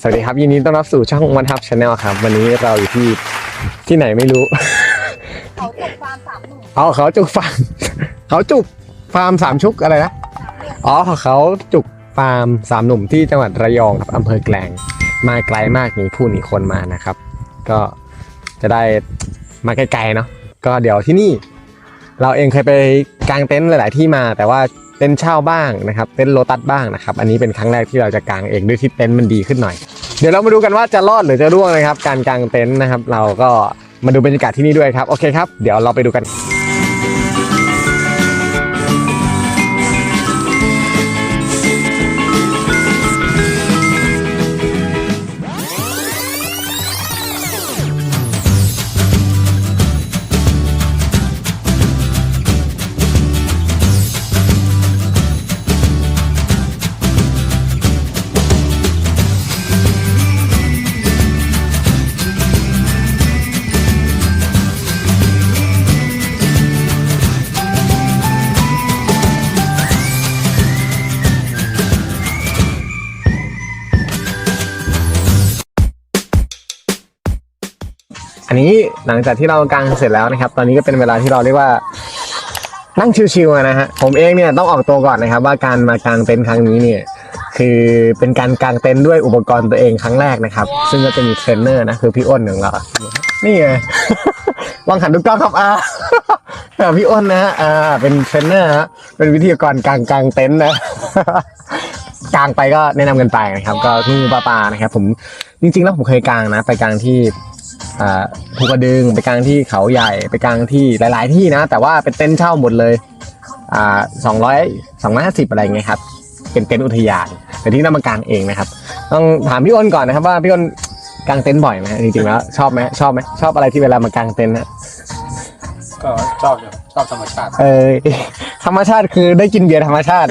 สวัสดีครับยินดีต้อนรับสู่ช่องวันทับชาแนลครับ วันนี้เราอยู่ที่ที่ไหนไม่รู้ เขาจบฟาร์มสามหนุ่มเอาเขาจุกฟาร์มเขาจุกฟาร์มสามชุกอะไรนะอ๋อเขาจุกฟาร์มสามหนุ่มที่จังหวัดระยองครับอำเภอแกลงมาไกลมากหนีผู้หนีคนมานะครับ ก็จะได้มาไกลๆเนาะก็เดี๋ยวที่นี่ เราเองเคยไปกางเต็นท์หลาย ๆ ที่มา แต่ว่า เต็นท์เช่าบ้างนะครับเต็นท์โลตัสบ้างนะครับอันนี้เป็นครั้งแรกที่เราจะกางเองด้วยที่เต็นท์มันดีขึ้นหน่อย เดี๋ยวเรามาดูกันว่าจะรอดหรือจะร่วงนะครับ การกางเต็นท์นะครับ เราก็มาดูบรรยากาศที่นี่ด้วยครับโอเคครับเดี๋ยวเราไปดูกันอัน หลังจากที่เรากางเสร็จแล้วนะครับ ตอนนี้ก็เป็นเวลาที่เราเรียกว่านั่งชิวๆนะฮะผมเองเนี่ยต้องออกตัวก่อนนะครับ ว่าการมากางเต็นท์ครั้งนี้เนี่ยคือเป็นการกางเต็นท์ด้วยอุปกรณ์ตัวเองครั้งแรกนะครับ ซึ่งก็จะมีเทรนเนอร์นะคือพี่อ้นของเรานี่ไงวางขันทุกกล้องครับอ่าพี่อ้นนะฮะอ่าเป็นเทรนเนอร์ฮะเป็นวิทยากรกางกางเต็นท์นะกางไปก็แนะนำกันไปนะครับ ก็งูปลาปานะครับ ผมจริง ๆ แล้วผมเคยกางนะ ไปกางที่ ภูกระดึงไปกลางที่เขาใหญ่ไปกลางที่หลาย ๆ ที่นะ แต่ว่าเป็นเต็นท์เช่าหมดเลยอ่าสองร้อยสองร้อยห้าสิบอะไรเงี้ยครับ เป็นเต็นท์อุทยานแต่ที่นำมากางเองนะครับ ต้องถามพี่อ้นก่อนนะครับว่าพี่อ้นกางเต็นท์บ่อยไหมจริงๆแล้วชอบไหมชอบไหมชอบอะไรที่เวลามากางเต็นท์นะก็ชอบอยู่ชอบธรรมชาติ เออธรรมชาติคือได้กินเบียร์ธรรมชาติ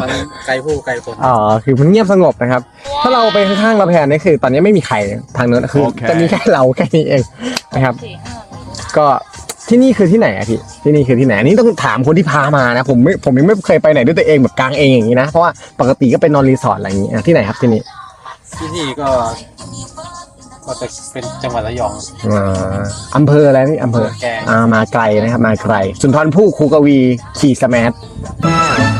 มันไกลผู้ไกลคนอ๋อคือมันเงียบสงบนะครับ ถ้าเราไปข้างๆเราแพนนี่คือ ตอนนี้ไม่มีใครทางนั้นคือโอเคจะมีแค่เราแค่นี้เองนะครับสี่ห้าก็ที่นี่คือที่ไหนอะพี่ที่นี่คือที่ไหนอันนี้ต้องถามคนที่พามานะผมไม่ผมยังไม่เคยไปไหนด้วยตัวเองแบบกลางเองอย่างนี้นะเพราะว่าปกติก็เป็นนอนรีสอร์ทอะไรอย่างนี้อะที่ไหนครับที่นี่ที่นี่ก็ก็จะเป็นจังหวัดระยองอ่าอำเภออะไรนี่อำเภอแกงอ่ามาไกลนะครับมาไกล สุนทรภู่ครูกวีขี่สแมาร์ทเ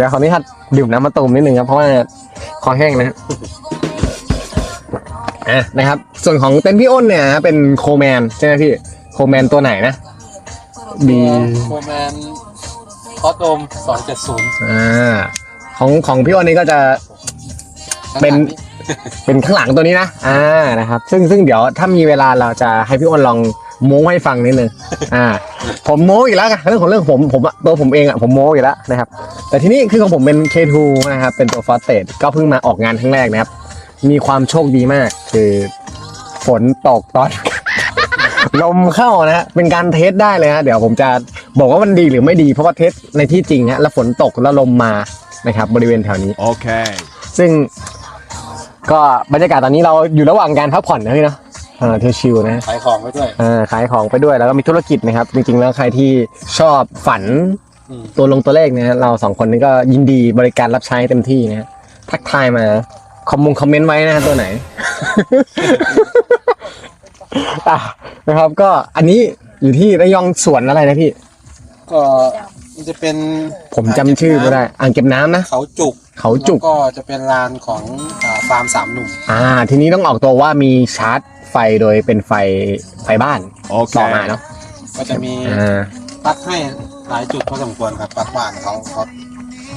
ดี๋ยวขออนุญาตดื่มน้ำมะตูมนิดนึงครับเพราะว่าคอแห้งนะฮะอะนะครับ ส่วนของเต็นท์พี่อ้นเนี่ยเป็นโคแมนใช่ไหมพี่โคแมนตัวไหนนะบีโคแมนคอสโดมสองเจ็ดศูนย์อ่าของของพี่อ้นนี่ก็จะเป็นเป็นข้างหลังตัวนี้นะ อ่า นะครับ ซึ่งซึ่งเดี๋ยวถ้ามีเวลาเราจะให้พี่อ้นลอง โม้ให้ฟังนิดนึงอ่า ผมโม้อีกแล้วกันเรื่องของเรื่องผมผมตัวผมเองอะผมโม้อีกแล้วนะครับ แต่ทีนี้คือของผมเป็น K2 นะครับ เป็นตัวฟอสเตดก็เพิ่งมาออกงานครั้งแรกนะครับ มีความโชคดีมาก คือฝนตกตอน ลมเข้านะฮะเป็นการเทสได้เลยฮะเดี๋ยวผมจะบอกว่ามันดีหรือไม่ดีเพราะว่าเทสในที่จริงฮะแล้วฝนตกแล้วลมมานะครับ บริเวณแถวนี้ Okay. ซึ่งก็บรรยากาศตอนนี้เราอยู่ระหว่างการพักผ่อนนะพี่เนาะ เออเที่ยวชิลนะ ขายของไปด้วย เออขายของไปด้วยแล้วก็มีธุรกิจนะครับ จริงๆ แล้วใครที่ชอบฝันอืม ตัวลงตัวเลขนะฮะเราสองคนนี้ก็ยินดีบริการรับใช้เต็มที่นะฮะทักทายมาคอมมงคอมเมนต์ไว้นะฮะตัวไหน อะนะครับก็อันนี้อยู่ที่ระยองสวนอะไรนะพี่ ก็มันจะเป็นผมจำชื่อไม่ได้อ่างเก็บน้ำนะ เขาจุกเขาจุก แล้วก็จะเป็นลานของอ่าฟาร์มสามหนุ่ม อ่า ทีนี้ต้องออกตัวว่ามีชาร์จ ไฟโดยเป็นไฟไฟบ้านต่อมา Okay. เนาะก็จะมีอ่าปลั๊กให้หลายจุดพอสมควรครับปลั๊กบ้านเขาเขา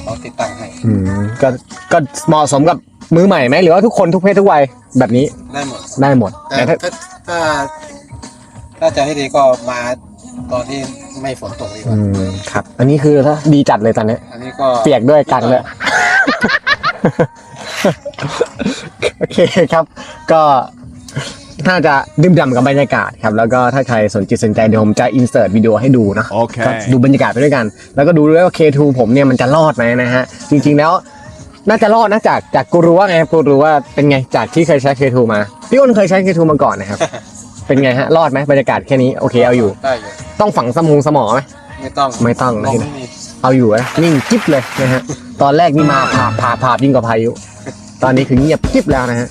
เขาติดตั้งให้อืมก็ก็เหมาะสมกับมือใหม่ไหมหรือว่าทุกคนทุกเพศทุกวัยแบบนี้ได้หมด ได้หมดแต่แต่ถ้าถ้าถ้าถ้าจะให้ดีก็มาตอนที่ไม่ฝนตกดีกอืว่ามครับ อันนี้คือถ้าดีจัดเลยตอนนี้ อันนี้ก็เปียกด้วยกันเลย โอเคครับ ก็ น่าจะดื่มด่ำกับบรรยากาศครับแล้วก็ถ้าใครสนจิตสนใจเดี๋ยวผมจะอินเสิร์ตวิดีโอให้ดูนะโอเค ก็ดูบรรยากาศไปด้วยกัน แล้วก็ดูด้วยว่า K2 ผมเนี่ยมันจะรอดไหมนะฮะจริงๆแล้ว น่าจะรอดนะจากจากกูรู้ว่าไงกูรู้ว่าเป็นไงจากที่เคยใช้ K2 มาพี่อ้นเคยใช้ K2 มาก่อนนะครับ เป็นไงฮะรอดไหมบรรยากาศแค่นี้โอเคเอาอยู่ ได้อยู่ต้องฝังสมองสมอไหม ไม่ต้องไม่ต้องนะลมไม่มีเอาอยู่นะนิ่งกิ๊บเลยนะฮะ ตอนแรกนี่มาผาบผาบผาบยิ่งกว่าพายุ ตอนนี้คือเงียบกิ๊บแล้วนะฮะ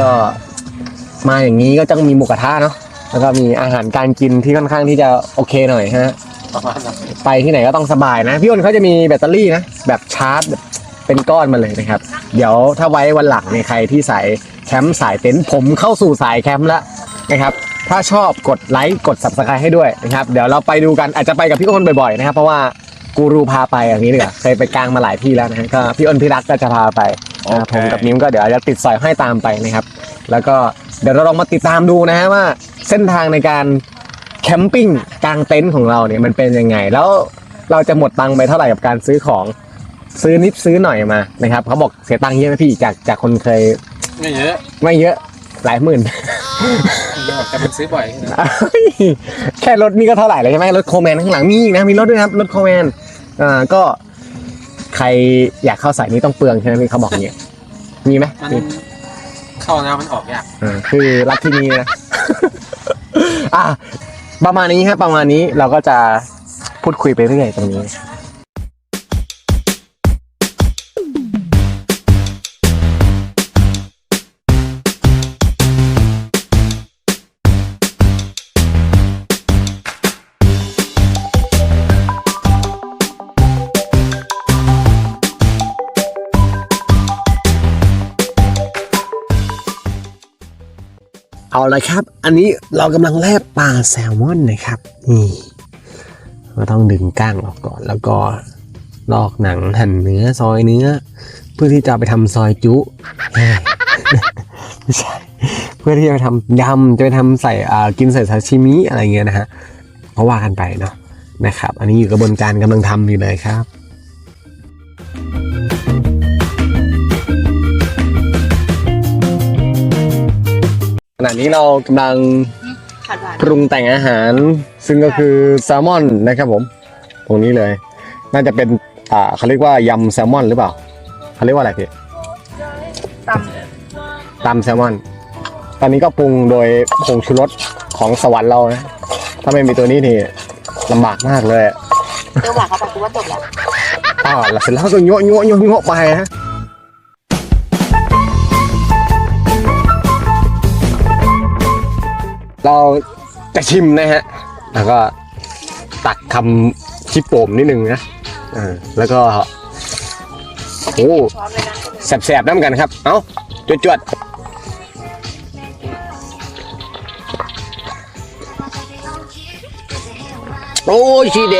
ก็ มาอย่างนี้ก็ต้องมีหมูกระทะเนาะแล้วก็มีอาหารการกินที่ค่อนข้างที่จะโอเคหน่อยฮะประมาณนั้นไปที่ไหนก็ต้องสบายนะ พี่อ้นเขาจะมีแบตเตอรี่นะแบบชาร์จแบบเป็นก้อนมาเลยนะครับ เดี๋ยวถ้าไว้วันหลังในยใครที่สายแคมป์สายเต็นท์ผมเข้าสู่สายแคมป์แล้วนะครับ ถ้าชอบกดไลค์กด subscribe ให้ด้วยนะครับ เดี๋ยวเราไปดูกันอาจจะไปกับพี่อ้นบ่อยๆนะครับ เพราะว่ากูรูพาไปอย่างนี้ดีกว่าเคยไปกลางมาหลายที่แล้วนะฮะก็พี่อ้นพี่รักก็จะพาไป นะครับผมกับนิ้มก็เดี๋ยวจะติดสอยให้ตามไปนะครับ แล้วก็เดี๋ยวเราลองมาติดตามดูนะฮะว่าเส้นทางในการแคมปิ้งกลางเต็นท์ของเราเนี่ยมันเป็นยังไง แล้วเราจะหมดตังค์ไปเท่าไหร่กับการซื้อของซื้อนิดซื้อหน่อยมานะครับเขาบอกเสียตังค์เยอะไหมพี่จากจากคนเคยไม่เยอะไม่เยอะหลายหมื่นไม่เยอะแต่มันซื้อบ่อยนะแค่รถนี่ก็เท่าไหร่เลยใช่ไหมรถโคแมนข้างหลังมีอีกนะมีรถด้วยนะครับรถโคแมนอ่าก็ ใครอยากเข้าสายนี้ต้องเปลืองใช่ไหมพี่เขาบอกอย่างเงี้ยมีไหมมันมีเข้าแล้วมันออกยากอ่าคือรักที่นี่นะ อะประมาณนี้ฮะประมาณนี้เราก็จะพูดคุยไปเรื่อยตรงนี้ เอาละครับ อันนี้เรากำลังแล่ปลาแซลมอนนะครับ นี่เราต้องดึงก้างออกก่อน แล้วก็ลอกหนังหั่นเนื้อซอยเนื้อ เพื่อที่จะไปทำซอยจุเฮ้ยไม่ใช่เพื่อที่จะไปทำยำจะไปทำใส่อ่ากินใส่ซาชิมิอะไรเงี้ยนะฮะเพราะว่ากันไปเนาะนะครับ อันนี้อยู่กระบวนการกำลังทำอยู่เลยครับข ณะนี้เรากำลังขาดหวานปรุงแต่งอาหาร ซึ่งก็คือแซลมอนนะครับผม ตรงนี้เลย น่าจะเป็นอ่าเขาเรียกว่ายำแซลมอนหรือเปล่าเขาเรียกว่าอะไรพี่ตตำแซลมอน ตอนนี้ก็ปรุงโดยผงชูรสของสวรรค์เรานะถ้าไม่มีตัวนี้นี่ลำบากมากเลยอะำเดี๋ยวหวานเขาบอกกูว่าจบแล้วอ้าวแล้วเสร็จแล้วก็โยะโยะโยะโยะไปฮะ เราจะชิมนะฮะ แล้วก็ตักคำชิปโป่มนิดนึงนะเออแล้วก็โอ้พร้อมเลยนะแสบๆน้ำกันครับ เอ้าจวดจวดโอ้ยชีเด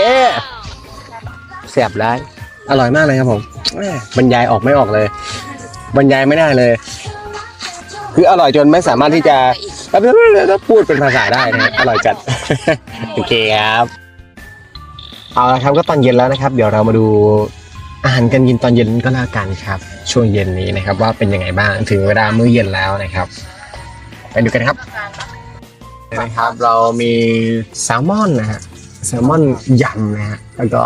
แสบร้าย อร่อยมากเลยครับผมแหม่บรรยายออกไม่ออกเลย บรรยายไม่ได้เลย คืออร่อยจนไม่สามารถที่จะ พูดเป็นภาษาได้นะอร่อยจัด โอเคครับ เอาละครับก็ตอนเย็นแล้วนะครับ เดี๋ยวเรามาดูอาหารการกินตอนเย็นก็แล้วกันครับ ช่วงเย็นนี้นะครับ ว่าเป็นยังไงบ้างถึงเวลามื้อเย็นแล้วนะครับไปดูกันครับนะครับเรามีแซลมอนนะฮะแซลมอนยำนะฮะแล้วก็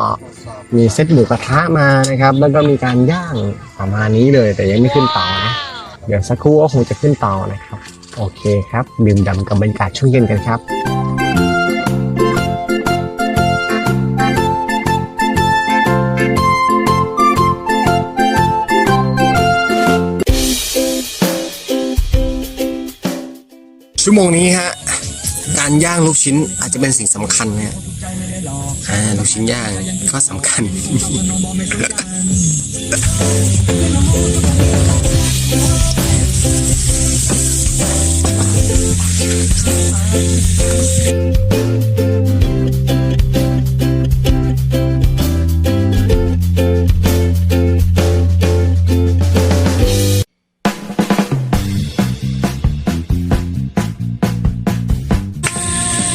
มีเซตหมูกระทะมานะครับ แล้วก็มีการย่างประมาณนี้เลย แต่ยังไม่ขึ้นเตานะ เดี๋ยวสักครู่ก็คงจะขึ้นเตานะครับ โอเคครับดื่มด่ำกับบรรยากาศช่วงเย็นกันครับชั่วโมงนี้ฮะการย่างลูกชิ้นอาจจะเป็นสิ่งสำคัญนะฮะอ่าลูกชิ้นย่างก็สำคัญ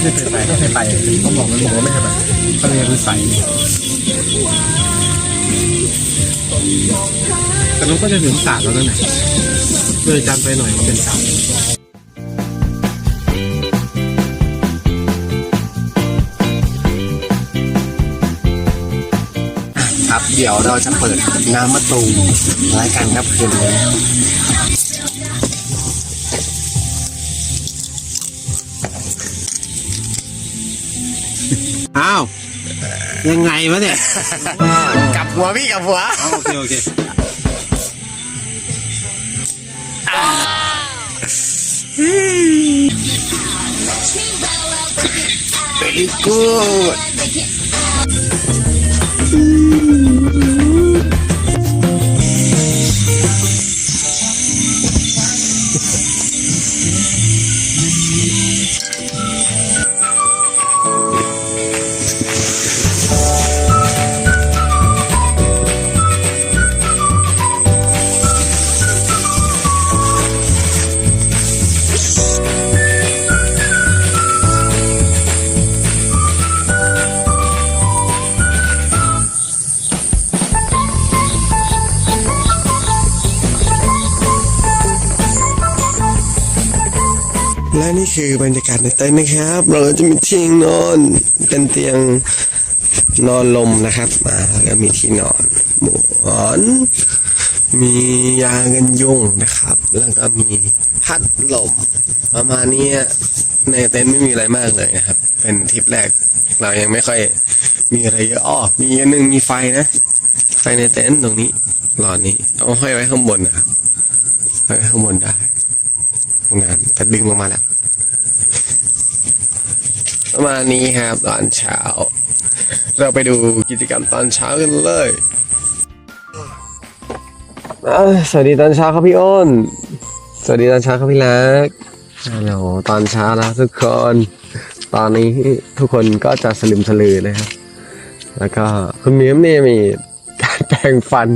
ไม่เคยไปไม่เคยไปเขาบอกมันบอกว่าไม่เคยไปเขาเรียนใส มันก็จะถึงศาสตร์แล้วนั่นแหละเลยจำไปหน่อยมันเป็นศาสตร์ครับ เดี๋ยวเราจะเปิดน้ำมะตูมรายการครับคืนนี้อ้าว ยังไงวะเนี่ย กลับหัวพี่กลับหัวอ๋อโอเค โอเค very good และนี่คือบรรยากาศในเต็นท์นะครับ เราจะมีเตียงนอนเป็นเตียงนอนลมนะครับมาแล้วก็มีที่นอนหมอน มียากันยุงนะครับ แล้วก็มีพัดลมประมาณนี้ในเต็นท์ไม่มีอะไรมากเลยนะครับ เป็นทริปแรกเรายังไม่ค่อยมีอะไรเยอะอ้อมีอันหนึงมีไฟนะ ไฟในเต็นท์ตรงนี้หลอดนี้เอาห้อยไว้ข้างบนนะครับห้อยไว้ข้างบนได้ งานแต่ดึงลงมาแล้ว ประมาณนี้ครับตอนเช้า เราไปดูกิจกรรมตอนเช้ากันเลยสวัสดีตอนเช้าครับพี่อ้น สวัสดีตอนเช้าครับพี่ลักฮัลโหลตอนเช้าแล้วทุกคน ตอนนี้ทุกคนก็จะสลืมสลือนะครับ แล้วก็คุณมิ้มเนี่ยมีการแปรงฟัน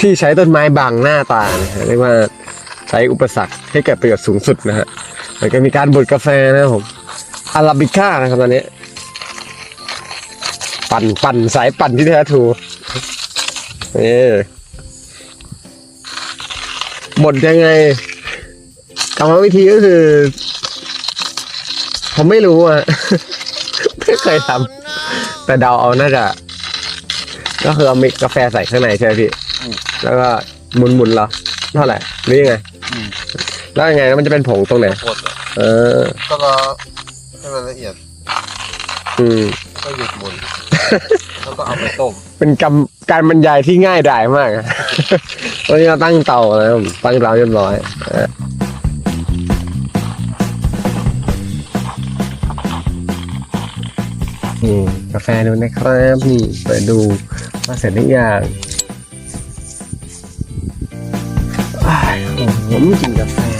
ที่ใช้ต้นไม้บังหน้าตาเรียกว่า ใช้อุปสรรคให้เกิดประโยชน์สูงสุดนะฮะแล้วก็มีการบดกาแฟนะครับผมอาราบิก้านะครับตอนนี้ ปั่นปั่นสายปั่นที่แท้ทรูนี่บดยังไงกรรมวิธีก็คือ ผมไม่รู้อะไม่เคยทำแต่เดาเอาน่าจะ ก็คือเอามิกกาแฟใส่ข้างในใช่ไหมพี่ แล้วก็หมุนๆเหรอเท่าไหร่หรือยังไง แล้วยังไงแล้วมันจะเป็นผงตรงไหนกดอะเออ ก็รอให้มันละเอียดอืม ก็หยุดหมุน แล้วก็เอาไปต้มเป็นกรรมการบรรยายที่ง่ายดายมากอะตอนนี้เราตั้งเตาแล้วผมตั้งเตาเรียบร้อยเออนี่กาแฟดูนะครับนี่เปิดดูว่าเสร็จหรือยังอ้ายผมกินกาแฟ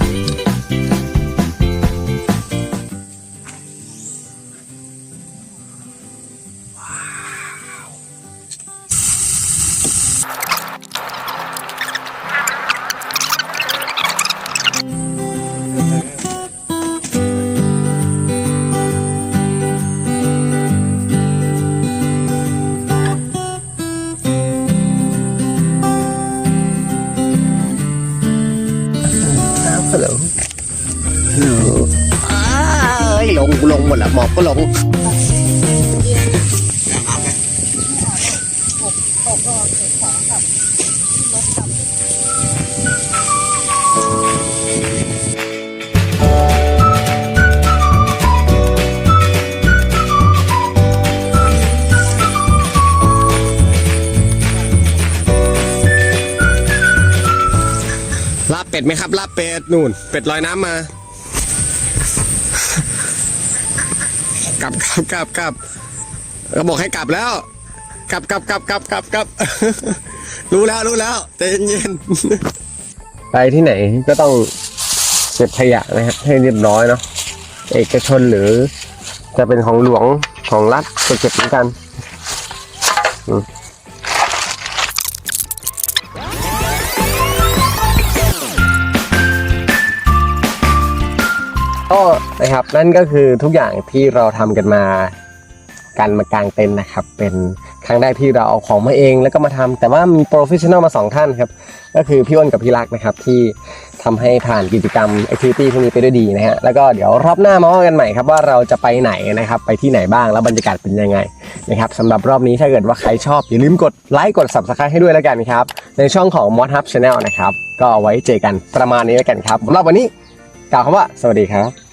ลาบเป็ดไหมครับ ลาบเป็ดนู่น เป็ดลอยน้ำมา กลับกลับกลับกลับก็บอกให้กลับแล้ว กลับกลับกลับกลับกลับกลับ รู้แล้วรู้แล้วใจเย็นๆไปที่ไหนก็ต้องเก็บขยะนะครับให้เรียบร้อยเนาะเอกชนหรือ จะเป็นของหลวงของรัฐก็เก็บเหมือนกันก็นะครับนั่นก็คือทุกอย่างที่เราทำกันมา การมากางเต็นท์นะครับ เป็นครั้งแรกที่เราเอาของมาเองแล้วก็มาทำแต่ว่ามีโปรเฟชชั่นอลมาสองท่านครับ ก็คือพี่อ้นกับพี่รักนะครับ ที่ทำให้ผ่านกิจกรรมแอคทิวิตี้พวกนี้ไปด้วยดีนะฮะแล้วก็เดี๋ยวรอบหน้ามาว่ากันใหม่ครับว่าเราจะไปไหนนะครับ ไปที่ไหนบ้างแล้วบรรยากาศเป็นยังไงนะครับสำหรับรอบนี้ถ้าเกิดว่าใครชอบ อย่าลืมกดไลค์กด subscribe ให้ด้วยแล้วกันครับ ในช่องของ Mod Hub Channel นะครับก็เอาไว้เจอกันประมาณนี้แล้วกันครับสำหรับวันนี้กล่าวคำว่าสวัสดีครับ